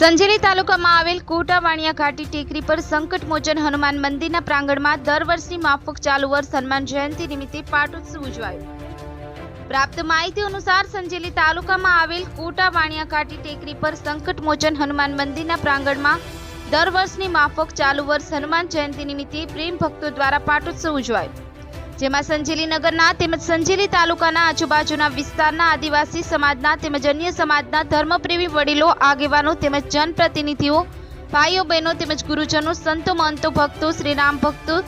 સંજેલી તાલુકામાં આવેલ કોટા વાણિયા ઘાટી ટેકરી પર સંકટમોચન હનુમાન મંદિરના પ્રાંગણમાં દર વર્ષની માફક ચાલુ વર્ષ હનુમાન જયંતિ નિમિત્તે પાટોત્સવ ઉજવાયો. પ્રાપ્ત માહિતી અનુસાર સંજેલી તાલુકામાં આવેલ કોટા વાણિયા ઘાટી ટેકરી પર સંકટમોચન હનુમાન મંદિરના પ્રાંગણમાં દર વર્ષની માફક ચાલુ વર્ષ હનુમાન જયંતિ નિમિત્તે પ્રેમ ભક્તો દ્વારા પાટોત્સવ ઉજવાયો. જેમાં સંજેલી નગરના તેમજ સંજેલી તાલુકાના આજુબાજુના વિસ્તારના આદિવાસી સમાજના તેમજ અન્ય સમાજના ધર્મપ્રેમી વડીલો, આગેવાનો તેમજ જનપ્રતિનિધિઓ, ભાઈઓ બહેનો તેમજ ગુરુજનો, સંતો મહંતો ભક્તો, શ્રીરામ ભક્તો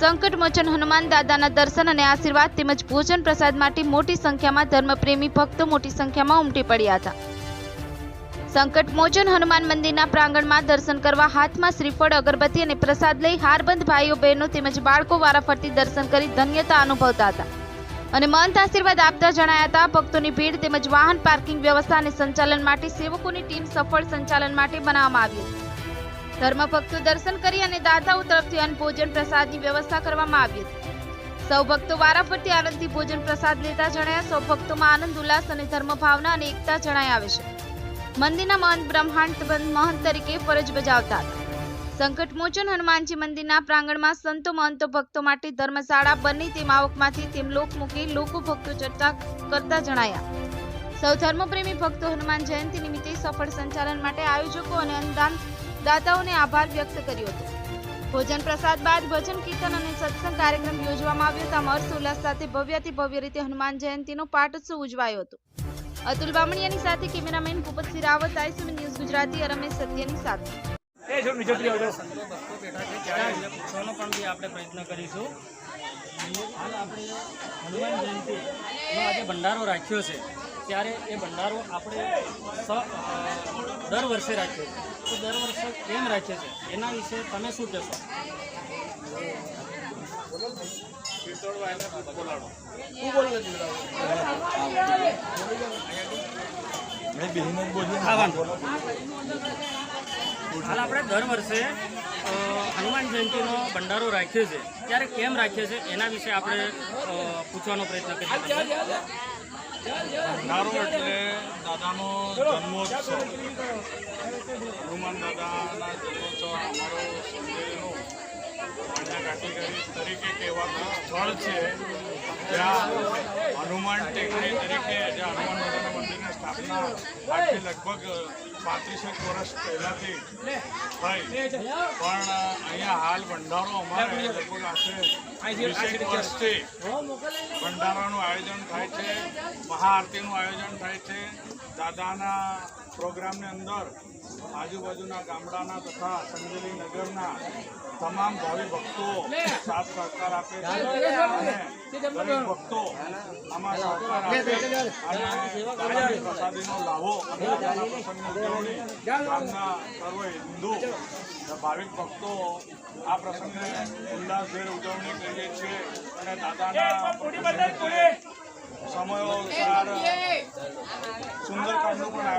સંકટમોચન હનુમાન દાદાના દર્શન અને આશીર્વાદ તેમજ ભોજન પ્રસાદ માટે મોટી સંખ્યામાં ધર્મપ્રેમી ભક્તો મોટી સંખ્યામાં ઉમટી પડ્યા હતા. સંકટમોચન હનુમાન મંદિરના પ્રાંગણમાં દર્શન કરવા હાથમાં શ્રીફળ, અગરબત્તી અને પ્રસાદ લઈ હારબંધ ભાઈઓ, બહેનો તેમજ બાળકો વારાફરતી દર્શન કરી ધન્યતા અનુભવતા હતા. અને મહંત આશીર્વાદ આપતા જણાયા હતા, ભક્તોની ભીડ તેમજ વાહન પાર્કિંગ વ્યવસ્થા અને સંચાલન માટે સેવકોની ટીમ સફળ સંચાલન માટે બનાવવામાં આવી. ધર્મભક્તો દર્શન કરી અને દાતાઓ તરફથી અન્ન, ભોજન, પ્રસાદની વ્યવસ્થા કરવામાં આવી હતી. સૌ ભક્તો વારાફરતી આનંદથી ભોજન, પ્રસાદ લેતા જણાયા, સૌ ભક્તોમાં આનંદ, ઉલ્લાસ અને ધર્મ ભાવના અને એકતા જણાઈ આવે છે. મંદિરના મહંત બ્રહ્માંડ મહંત તરીકે ફરજ બજાવતા હતા. સંકટમોચન હનુમાનજી મંદિરના પ્રાંગણમાં સંતો મહંતો ભક્તો માટે ધર્મશાળા બની તેમ આવકમાંથી તેમ લોક મૂકી લોકો ભક્તો ચર્ચા કરતા જણાયા. સૌ ધર્મપ્રેમી ભક્તો હનુમાન જયંતિ નિમિત્તે સફળ સંચાલન માટે આયોજકો અને અનુદાન દાતાઓને આભાર વ્યક્ત કર્યો હતો. ભોજન પ્રસાદ બાદ ભજન કીર્તન અને સત્સંગ કાર્યક્રમ યોજવામાં આવ્યો. હતો આમ હર્ષ ઉલ્લાસ સાથે ભવ્યથી ભવ્ય રીતે હનુમાન જયંતિનો પાઠોત્સવ ઉજવાયો હતો. અતુલ બામણિયાની સાથે cameraman Bhupatsinh Rawat ICB news Gujarati અરમે સત્યની સાથે. એ જો નીચે આવજો. ભક્તો બેઠા છે ત્યારે એમને પૂછવાનો પણ આપણે પ્રયત્ન કરીશું. હાલ આપણે હનુમાન જયંતિ આજે ભંડારો રાખ્યો છે. ત્યારે એ ભંડારો આપણે દર વર્ષે રાખ્યો છે. તો દર વર્ષે કેમ રાખ્યો છે? એના વિશે તમે શું કહેશો? હા, હાલ આપણે દર વર્ષે હનુમાન જયંતિનો ભંડારો રાખ્યો છે. ત્યારે કેમ રાખ્યો છે? એના વિશે આપણે પૂછવાનો પ્રયત્ન કરીએ. ભંડારો એટલે દાદાનો જન્મોત્સવ. હનુમાન દાદાના જન્મોત્સવ અમારો સંજયનો. કાટીગરી તરીકે કહેવાતું સ્થળ છે. જ્યાં હનુમાન ટેકરી તરીકે જ્યાં હનુમાન દાદાના આજથી લગભગ પાંત્રીસેક વર્ષ પહેલાંથી થઈ. પણ અહીંયા હાલ ભંડારો અમારે લગભગ આશરે વીસેક વર્ષથી ભંડારાનું આયોજન થાય છે, મહાઆરતીનું આયોજન થાય છે, દાદાના પ્રોગ્રામની અંદર આજુબાજુના ગામડાના તથા સંજેલી નગરના તમામ ભાવિ ભક્તો સાથ સહકાર આપે છે. દરેક ભક્તો આમાં સહકાર આપે અને પ્રસાદીનો લાભો અને દાદાના પ્રસંગની ઉજવણી ગામના સર્વ હિન્દુ ભાવિક ભક્તો આ પ્રસંગે ઉલ્લાસભેર ઉજવણી કરીએ છીએ. અને દાદાના સમયો પણ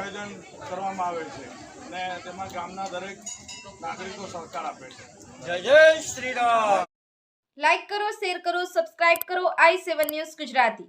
આયોજન કરવામાં આવે છે અને તેમાં ગામના દરેક નાગરિકો સહકાર આપે છે. લાઈક કરો શેર કરો સબસ્ક્રાઇબ કરો આઈ સેવન ન્યૂઝ ગુજરાતી.